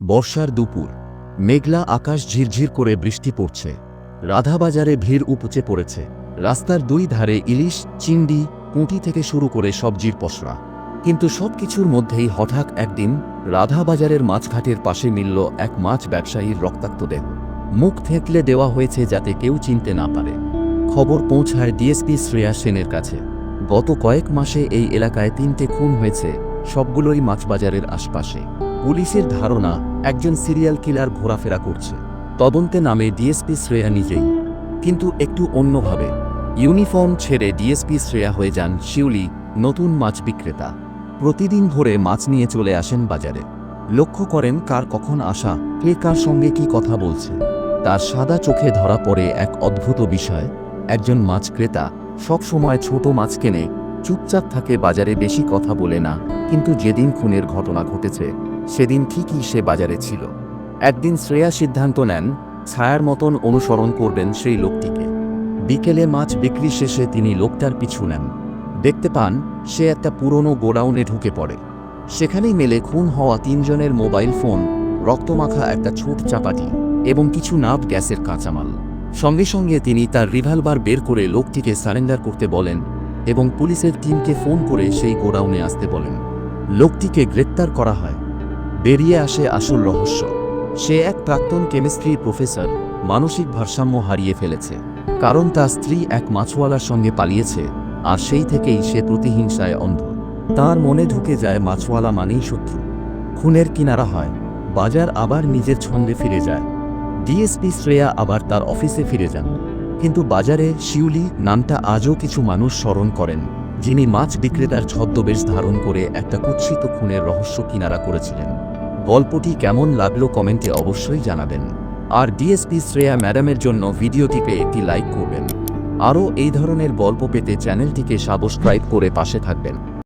বর্ষার দুপুর, মেঘলা আকাশ ঝিরঝির করে বৃষ্টি পড়ছে। রাধাবাজারে ভিড় উপচে পড়েছে। রাস্তার দুই ধারে ইলিশ, চিংড়ি, পুঁটি থেকে শুরু করে সবজির পসরা কিন্তু সবকিছুর মধ্যেই হঠাৎ একদিন রাধাবাজারের মাছঘাটের পাশে মিলল এক মাছ ব্যবসায়ীর রক্তাক্ত দেহ। মুখ থেঁতলে দেওয়া হয়েছে যাতে কেউ চিনতে না পারে। খবর পৌঁছায় ডিএসপি শ্রেয়া সেনের কাছে। গত কয়েক মাসে এই এলাকায় তিনটে খুন হয়েছে, সবগুলোই মাছবাজারের আশপাশে। পুলিশের ধারণা একজন সিরিয়াল কিলার ঘোরাফেরা করছে। তদন্তে নামে ডিএসপি শ্রেয়া নিজেই। কিন্তু একটু অন্যভাবে, ইউনিফর্ম ছেড়ে ডিএসপি শ্রেয়া হয়ে যান শিউলি, নতুন মাছ বিক্রেতা। প্রতিদিন ভোরে মাছ নিয়ে চলে আসেন বাজারে। লক্ষ্য করেন কার কখন আসা, কে কার সঙ্গে কি কথা বলছে। তার সাদা চোখে ধরা পড়ে এক অদ্ভুত বিষয়। একজন মাছ ক্রেতা সবসময় ছোট মাছ কেনে, চুপচাপ থাকে বাজারে বেশি কথা বলে না, কিন্তু যেদিন খুনের ঘটনা ঘটেছে সেদিন ঠিকই সে বাজারে ছিল। একদিন শ্রেয়া সিদ্ধান্ত নেন, ছায়ার মতন অনুসরণ করবেন সেই লোকটিকে। বিকেলে মাছ বিক্রি শেষে তিনি লোকটার পিছু নেন। দেখতে পান, সে একটা পুরনো গোডাউনে ঢুকে পড়ে। সেখানেই মেলে খুন হওয়া তিনজনের মোবাইল ফোন, রক্তমাখা একটা ছোট চাপাটি এবং কিছু নাভ গ্যাসের কাঁচামাল। সঙ্গে সঙ্গে তিনি তার রিভলভার বের করে লোকটিকে সারেন্ডার করতে বলেন এবং পুলিশের টিমকে ফোন করে সেই গোডাউনে আসতে বলেন। লোকটিকে গ্রেপ্তার করা হয়। বেরিয়ে আসে আসল রহস্য। সে এক প্রাক্তন কেমিস্ট্রির প্রফেসর, মানসিক ভারসাম্য হারিয়ে ফেলেছে। কারণ তার স্ত্রী এক মাছওয়ালার সঙ্গে পালিয়েছে, আর সেই থেকেই সে প্রতিহিংসায় অন্ধ। তার মনে ঢুকে যায় মাছওয়ালা মানেই শত্রু। খুনের কিনারা হয়, বাজার আবার নিজের ছন্দে ফিরে যায়। ডিএসপি শ্রেয়া আবার তার অফিসে ফিরে যান। কিন্তু বাজারে শিউলি নামটা আজও কিছু মানুষ স্মরণ করেন। যিনি মাছ বিক্রেতার ছদ্মবেশ ধারণ করে একটা কুৎসিত খুনের রহস্য কিনারা করেছিলেন। গল্পটি কেমন লাগল কমেন্টে অবশ্যই জানাবেন। আর ডিএসপি শ্রেয়া ম্যাডামের জন্য ভিডিওটিতে একটি লাইক করবেন। আরও এই ধরনের গল্প পেতে চ্যানেলটিকে সাবস্ক্রাইব করে পাশে থাকবেন।